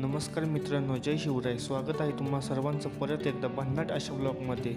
नमस्कार मित्रांनो जय शिवराय. स्वागत आहे तुम्हा सर्वांचं परत एकदा भन्नाट अशा ब्लॉगमध्ये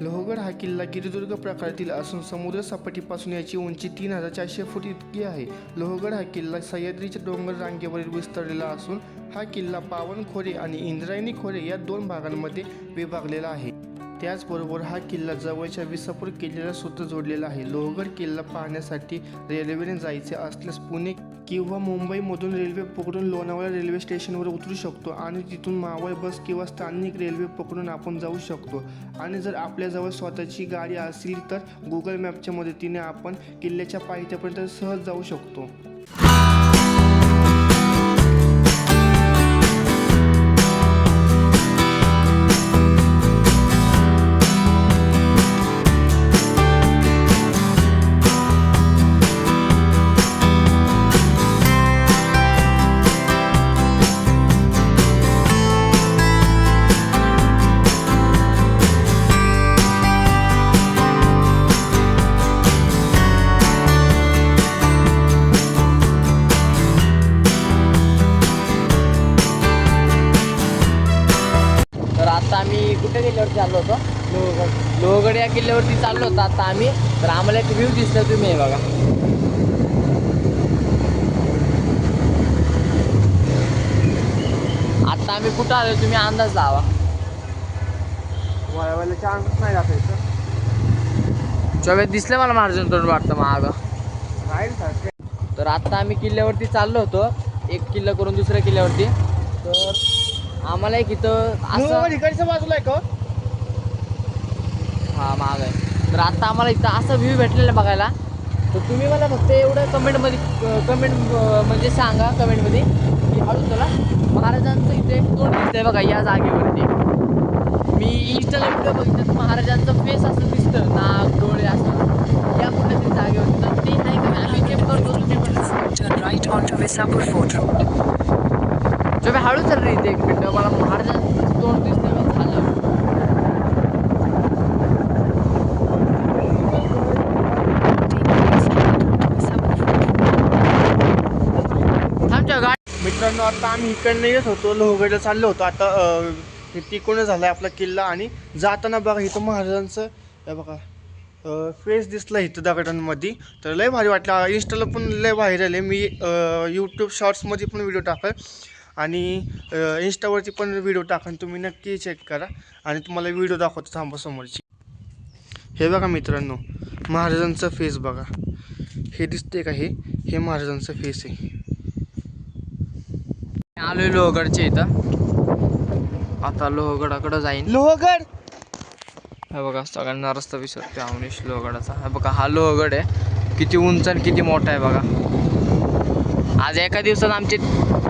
लोहगड हा किल्ला गिरिदुर्ग प्रकारातील असून समुद्र सपाटीपासून याची उंची तीन हजार चारशे फूट इतकी आहे. लोहगड हा किल्ला सह्याद्रीच्या डोंगर रांगेवरील विस्तारलेला असून हा किल्ला पावन खोरे आणि इंद्रायणी खोरे या दोन भागांमध्ये विभागलेला आहे. त्याचबरोबर हा किल्ला जवळच्या विसापूर किल्ल्याला सुद्धा जोडलेला आहे. लोहगड किल्ला पाहण्यासाठी रेल्वेने जायचे असल्यास पुणे किंवा मुंबईमधून रेल्वे पकडून लोणावळा रेल्वे स्टेशनवर उतरू शकतो आणि तिथून मावळ बस किंवा स्थानिक रेल्वे पकडून आपण जाऊ शकतो. आणि जर आपल्याजवळ स्वतःची गाडी असेल तर गुगल मॅपच्या मदतीने आपण किल्ल्याच्या पायथ्यापर्यंत सहज जाऊ शकतो. आम्ही कुठे किल्ल्यावरती चाललो होतो? लोहगड लोहगड या किल्ल्यावरती चाललो होतो आता आम्ही. तर आम्हाला एक व्ह्यू दिसला तुम्ही हे बघा. आता आम्ही कुठं आलो तुम्ही अंदाज लावा. वळवायला चान्स नाही दाखवायचं. दिसलं मला महाराजांचं तोंड वाटतं मागं. राहील तर आता आम्ही किल्ल्यावरती चाललो होतो. एक किल्ला करून दुसऱ्या किल्ल्यावरती. तर आम्हाला एक इथं असं इकडच्या बाजूला आहे का? हा महाग आहे. तर आता आम्हाला इथं असा व्ह्यू भेटलेला बघायला. तर तुम्ही मला फक्त एवढं कमेंटमध्ये कमेंट म्हणजे सांगा कमेंटमध्ये की हळू चला महाराजांचं इथे एक तोंड दिसतंय बघा या जागेवरती. मी इंस्टाला व्हिडिओ बघितलं तर महाराजांचं फेस असं दिसतं. नाक डोळे असं. या कुठल्या जागेवरती. तर ते नाही का? आम्ही चेक करतो तुम्ही पण onto Visapur Fort Road. तुम्ही हळू चालली इथे एक मिनटं. मला महाराजांचं तोंड दिसतंय मी झालं. थांबच्या गाडी मित्रांनो आता आम्ही इकडनं येत होतो. लोहगडला चाललो होतो. आता अं, हे तिकडून झालाय आपला किल्ला. आणि जाताना बघा इथं महाराजांचं बघा फेस दिसला इथं दगडांमध्ये. तर लय भारी वाटलं. इंस्टाला पण लय व्हायरल आहे. मी यूट्यूब शॉर्ट्समध्ये पण व्हिडिओ टाकेल आणि इंस्टावरती पण व्हिडिओ टाकेन तुम्ही नक्की चेक करा. आणि तुम्हाला व्हिडिओ दाखवतो थांबा समोरची. हे बघा मित्रांनो महाराजांचा फेस बघा. हे दिसते का हे? हे महाराजांचा फेस आहे. आलोय लोहगडच्या इथं. आता लोहगडाकडं जाईन. लोहगड! हे बघा सगळ्यांना रस्ता विसरते अवनीश लोहगडाचा. हे बघा हा लोहगड आहे. किती उंच आणि किती मोठा आहे बघा. आज एका दिवसात आमचे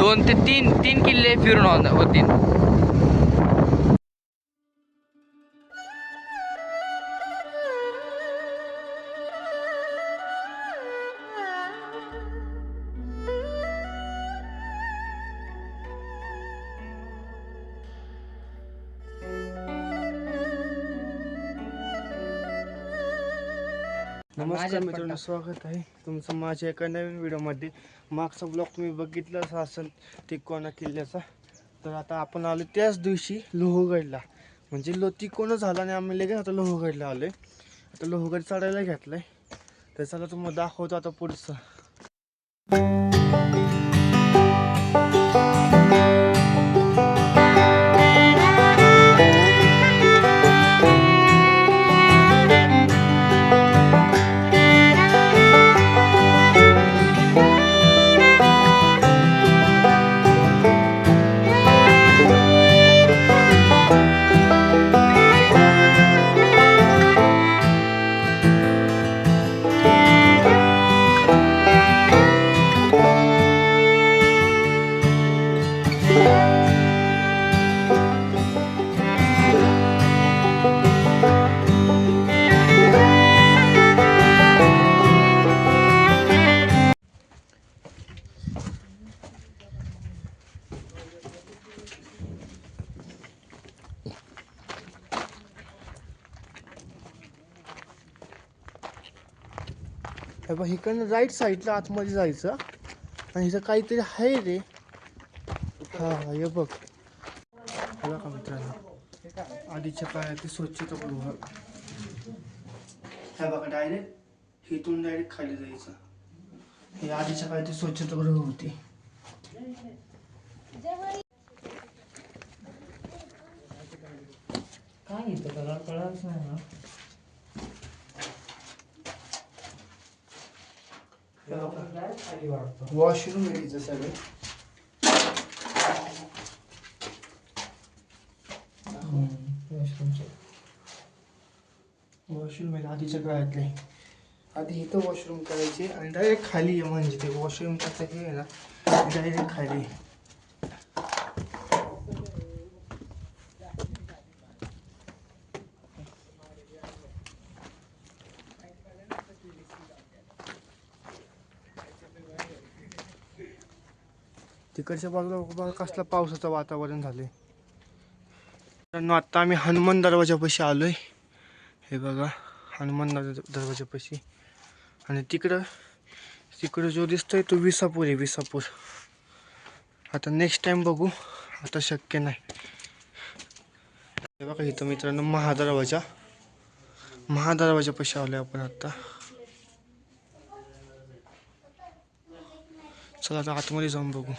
दोन ते तीन तीन किल्ले फिरून होत- होतील नमस्कार मित्रांनो स्वागत आहे तुमचं माझ्या एका नवीन व्हिडिओमध्ये. मागचा ब्लॉग तुम्ही बघितलाच असेल तिकोना किल्ल्याचा. तर आता आपण आलो त्याच दिवशी लोहगडला. म्हणजे लो तिकोना झाला आणि आम्ही लगेच आता लोहगडला आलो आता लोहगड चढायला घेतलाय. तर चला तुम्हाला दाखवतो आता पुढचं. हे बघ इकडनं राईट साईडला आतमध्ये जायचं. आणि इथं काहीतरी आहे रे. हा हा हे बघ. बघा का मित्रांनो आधीच्या काळात ते स्वच्छता गृह हे. बघा डायरेक्ट इथून डायरेक्ट खाली जायचं. हे आधीच्या काळात ती स्वच्छता गृह होती. काय घेतं कलर नाही ना. वॉशरूम आहे तिचं सगळं वॉशरूम आहे आधीच्या काळातले. आधी इथं वॉशरूम करायचे आणि डायरेक्ट खाली आहे म्हणजे ते वॉशरूम कसं हे ना डायरेक्ट खाली. तिकडच्या बाजूला बघा कसलं पावसाचं वातावरण झालंय. मित्रांनो आता आम्ही हनुमान दरवाजापाशी आलोय. हे बघा हनुमान दर- दरवाजापाशी आणि तिकडं तिकडं जो दिसतोय तो विसापूर आहे विसापूर. आता नेक्स्ट टाइम बघू आता शक्य नाही. हे बघा इथं मित्रांनो महादरवाजा. महादरवाजापाशी आलोय आपण आता. चला आता आतमध्ये जाऊन बघू.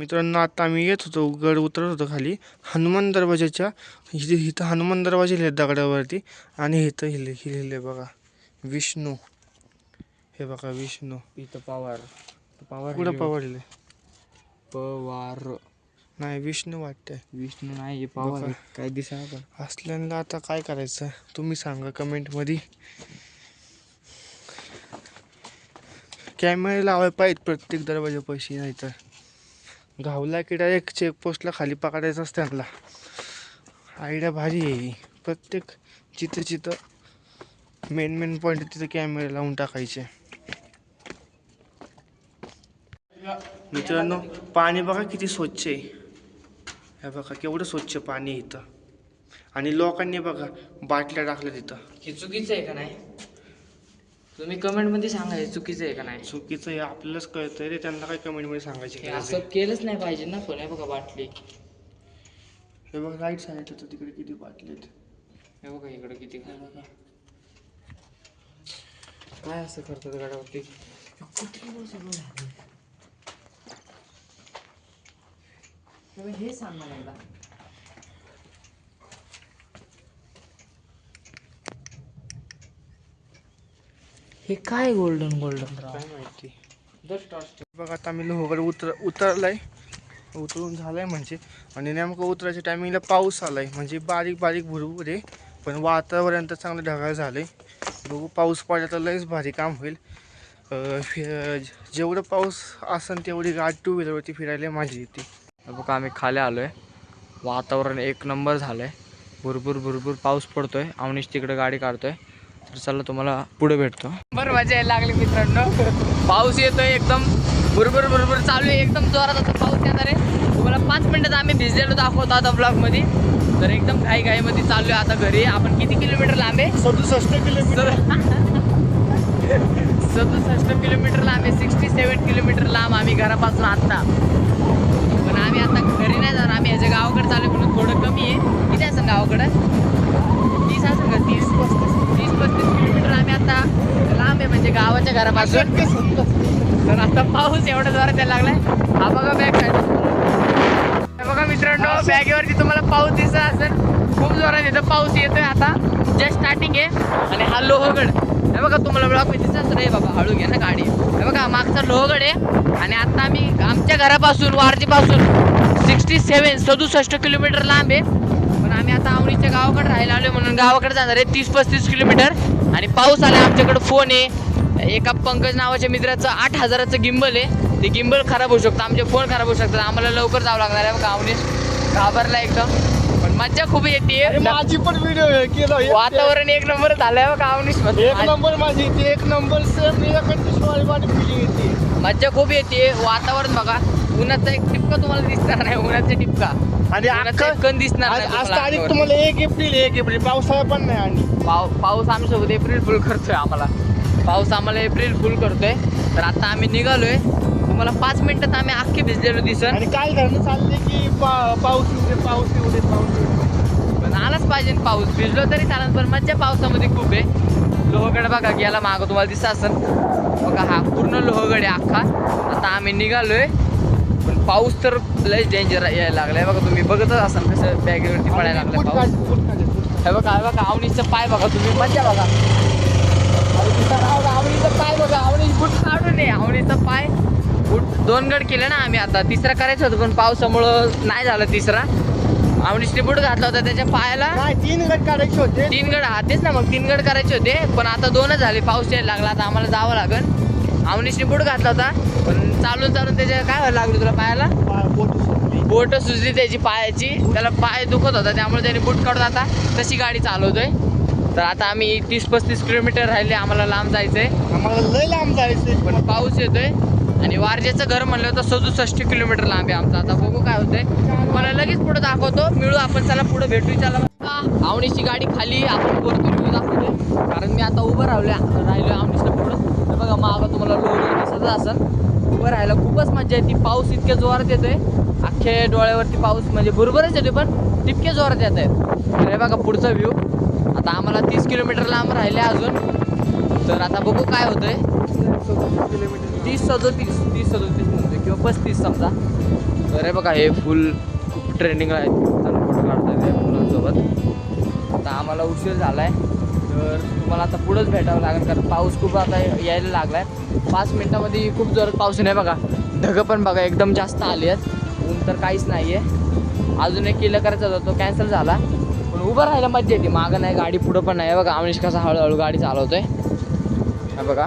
मित्रांनो आता आम्ही येत होतो गड उतरत होतो खाली. हनुमान दरवाजाच्या इथे इथं हनुमान दरवाजे लिहिले दगडावरती आणि इथं हिले लिहिले बघा विष्णू. हे बघा विष्णू. इथं पवार. पवार कुठं पवडले पवार नाही विष्णू वाटतंय. विष्णू नाही हे पवार. काय दिसा असल्यानं आता काय करायचं? तुम्ही सांगा कमेंटमध्ये. कॅमेरे लावायला पाहिजे प्रत्येक दरवाजापाशी नाही तर गावला की डायरेक्ट चेकपोस्टला खाली पकडायचंच त्यांना आयडिया भारी आहे प्रत्येक जिथं जिथं मेन मेन पॉईंट तिथं कॅमेरे लावून टाकायचे. मित्रांनो पाणी बघा किती स्वच्छ आहे. हे बघा केवढं स्वच्छ पाणी इथं. आणि लोकांनी बघा बाटल्या टाकल्या तिथं. हे चुकीचं आहे का नाही? तुम्ही कमेंटमध्ये सांगा हे चुकीचं आहे का नाही. चुकीचं हे आपल्यालाच कळतंय रे त्यांना काय कमेंटमध्ये सांगायचे हे असं केलंच नाही पाहिजे ना पण हे बघा बाटली. हे बघा राईट साईड होतं तिकडे किती बाटले आहेत. हे बघा इकडे किती काय बघा. काय असं करतात गाड्यावरती बघ, हे सांग मला हे काय गोल्डन गोल्डन काय माहिती. बघा आता आम्ही लोहगड उतर उतरलाय. उतरून झालाय म्हणजे. आणि नेमकं उतरायच्या टायमिंगला पाऊस आलाय. म्हणजे बारीक बारीक भुरभुर आहे. पण वातावरण तर चांगलं ढगाळ झालंय. बघू पाऊस पडला तर लयच भारी काम होईल. जेवढं पाऊस असेल तेवढी गाडी टू व्हीलरवरती फिरायला माझी येते. बघा आम्ही खाली आलोय. वातावरण एक नंबर झालंय. भरपूर भरपूर पाऊस पडतोय. अवनीश तिकडे गाडी काढतोय. तर चला तुम्हाला पुढे भेटतो. बरं मजा यायला लागली मित्रांनो. पाऊस येतोय एकदम. भरपूर भरपूर चालू आहे. एकदम जोरात आता पाऊस येणार आहे. तुम्हाला पाच मिनिटात आम्ही भिजलेलो दाखवतो आता ब्लॉगमध्ये तर एकदम घाई घाईमध्ये चाललोय आता घरी. आपण किती किलोमीटर लांब आहे? सदुसष्ट किलोमीटर. सदुसष्ट किलोमीटर लांब आहे. सिक्स्टी सेवन किलोमीटर लांब आम्ही घरापासून आत्ता. पण आम्ही आता घरी नाही जाणार. आम्ही ह्याच्या गावाकडे चालू म्हणून थोडं कमी आहे. किती असं गावाकडं? तीस असेल का तीस पस्तीस तीस पस्तीस किलोमीटर आम्ही आता लांब आहे म्हणजे गावाच्या घरापासून. तर आता पाऊस एवढा जोरात यायला लागलाय. हा बघा बॅग हे बघा मित्रांनो बॅगेवरती तुम्हाला पाऊस दिसत असेल खूप जोरात इथं पाऊस येतोय आता. जस्ट स्टार्टिंग आहे. आणि हा लोहगड. हे बघा तुम्हाला ब्लॉक दिसत असेल. रे बाबा हळू घ्या ना गाडी हे बघा मागचा लोहगड आहे. आणि आता आम्ही आमच्या घरापासून वारजीपासून सिक्स्टी सेवन सदुसष्ट किलोमीटर लांब आहे. आम्ही आता आवणीच्या गावाकडे राहायला आलोय म्हणून गावाकडे जाणार आहे. तीस पस्तीस किलोमीटर. आणि पाऊस आला आमच्याकडे फोन आहे. एका पंकज नावाच्या मित्राचं आठ हजाराचं गिंबल आहे. ते गिंबल खराब होऊ शकतं आमचे फोन खराब होऊ शकतात. आम्हाला लवकर जावं लागणार आहे अवनीश घाबरला एकदम. पण मज्जा खूप येते. माझी पण व्हिडिओ केलं वातावरण एक नंबर झालंयमध्ये एक नंबर माझी एक नंबर सेम येते मज्जा खूप येते. वातावरण बघा. उन्हाचा एक टिपका तुम्हाला दिसणार नाही उन्हाचा टिपका आणि अख्खं- दिसणार आज नाही आज तुम्हाला तारीख अंगावर. तुम्हाला एक एप्रिल एक एप्रिल. पावसाळा पण नाही आणि. पाव पाऊस आमच्यासोबत एप्रिल फुल करतोय आम्हाला. पाऊस आम्हाला एप्रिल फुल करतोय. तर आता आम्ही निघालोय. तुम्हाला पाच मिनिटात आम्ही अख्खे भिजलेलो दिसन. आणि काल धरणं चालले की पा- पाऊस येऊ दे पाऊस येऊ दे पाऊस येऊ दे. पण आलाच पाहिजे ना पाऊस. भिजलो तरी चालेल पण मज्जा पावसामध्ये खूप आहे. लोहगड बघा गेला मागं. तुम्हाला दिसत असेल. बघा हा पूर्ण लोहगड आहे अख्खा. आता आम्ही निघालोय. पाऊस तर लयच डेंजर यायला लागलाय. बघा तुम्ही बघतच असाल कसं बॅगेवरती पडायला लागलाय पाऊस. हे बघा हे बघा आवणीचं पाय बघा तुम्ही मज्जा बघा. आवणीचं पाय बघा आवणी बूट काढू नये आवणीचं पाय बूट दोन गड केले ना आम्ही आता. तिसरा करायचं होतं पण पावसामुळं नाही झालं तिसरा. आवणीचे बूट घातला होता त्याच्या पायाला. तीन गट काढायचे होते. तीन गड हा तेच ना मग तीन गड करायचे होते पण आता दोनच झाले. पाऊस यायला लागला आता आम्हाला जावं लागेल आवणीसने बूट घातला होता. पण चालून चालून त्याच्या काय व्हायला लागलं तुला पायाला? बोट सुजली त्याची पायाची. त्याला पाय दुखत होता त्यामुळे त्याने बूट काढून आता तशी गाडी चालवतोय. तर आता आम्ही तीस पस्तीस किलोमीटर राहिले आम्हाला लांब जायचंय. आम्हाला लय लांब जायचंय. पण पाऊस येतोय. आणि वारजेचं घर म्हणलं होतं सदुसष्ट किलोमीटर लांब आहे आमचं. आता बघू काय होतंय. मला लगेच पुढे दाखवतो. मिळू आपण चला पुढे भेटू चला आवणीची गाडी खाली आपण वरती रिव्ह्यू दाखवतोय. कारण मी आता उभं राहिलोय राहिलोय आवणीच्या पुढं. तर बघा मागं तुम्हाला लोक दिसत असेल. उभं राहायला खूपच मजा येते. पाऊस इतक्या जोरात येतोय. अख्खे डोळ्यावरती पाऊस म्हणजे बरोबरच येतोय पण तितके जोरात येत आहेत बघा पुढचा व्ह्यू आता आम्हाला तीस किलोमीटर लांब राहिले अजून. तर आता बघू काय होतंय. तीस सदोतीस तीस सदोतीस म्हणतोय किंवा पस्तीस समजा. तर बघा हे फुल खूप ट्रेंडिंगला आहेत फोटो काढतात मुलांसोबत. आता आम्हाला उशीर झाला आहे तर तुम्हाला आता पुढंच भेटावं लागेल कारण पाऊस खूप आता यायला लागला आहे पाच मिनटामध्ये खूप जोरात पाऊस नाही बघा. ढगं पण बघा एकदम जास्त आली आहेत. ऊन तर काहीच नाही आहे अजून एक किल्ला करायचा होता तो कॅन्सल झाला. पण उभं राहायला मजा येते. मागं नाही गाडी पुढं पण नाही बघा. अमनीश कसा हळूहळू गाडी चालवतो आहे बघा.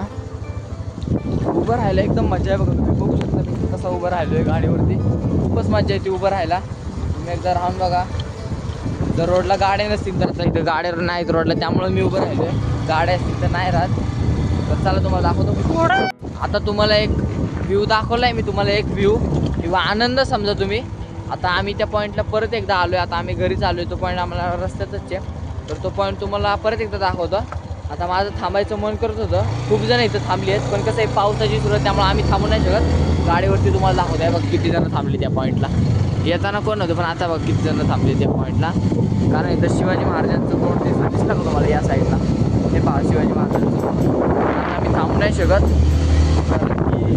उभं राहायला एकदम मजा आहे बघा. तुम्ही बघू शकता मी कसा उभं राहिलो आहे गाडीवरती. खूपच मजा येते उभं राहायला. तुम्ही एकदा राहून बघा. जर रोडला गाड्या नसतील तर आता इथं गाड्या नाहीत रोडला त्यामुळे मी उभं राहिलो आहे गाड्या असतील तर नाही राहत. तर चला तुम्हाला दाखवतो आता तुम्हाला एक व्ह्यू दाखवला आहे मी तुम्हाला एक व्ह्यू किंवा आनंद समजा तुम्ही. आता आम्ही त्या पॉईंटला परत एकदा आलो आहे आता आम्ही घरीच आलो आहे तो पॉईंट आम्हाला रस्त्यातच आहे. तर तो पॉईंट तुम्हाला परत एकदा दाखवतो. आता माझं थांबायचं मन करत होतं. खूप जण इथं थांबली आहेत. पण कसं आहे पावसाची सुरुवात त्यामुळे आम्ही थांबू नाही शकत. गाडीवरती तुम्हाला दाखवत. आहे बघ किती जण थांबली त्या पॉईंटला येताना कोण नव्हतं पण आता बघ किती जण थांबले त्या पॉईंटला कारण इथं शिवाजी महाराजांचं तोंड दिसतं दिसलं का तुम्हाला या साईडला हे पहा शिवाजी महाराजांचं आम्ही थांबू नाही शकत. कारण की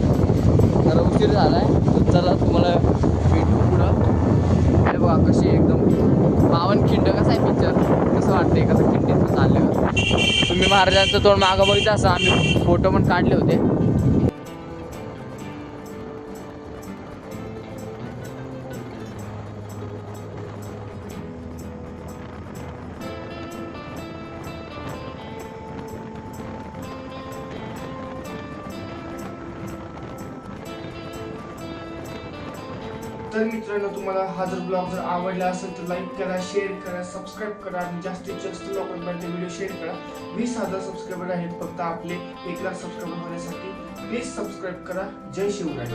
जरा उशीर झाला आहे चला तुम्हाला भेटू पुढं. हे बघा कशी एकदम. पावनखिंड कसं आहे पिक्चर कसं वाटतंय कसं खिंडीत चाललं? तुम्ही महाराजांचं तोंड मागं बघितलं असं? आम्ही फोटो पण काढले होते. तर मित्रांनो तुम्हाला हा जर ब्लॉग जर आवडला असेल तर लाईक करा शेअर करा सबस्क्राईब करा आणि जास्तीत जास्त लोकांपर्यंत व्हिडिओ शेअर करा. वीस हजार सबस्क्रायबर आहेत फक्त आपले. एक लाख सबस्क्रायबर होण्यासाठी प्लीज सबस्क्राईब करा. जय शिवराय.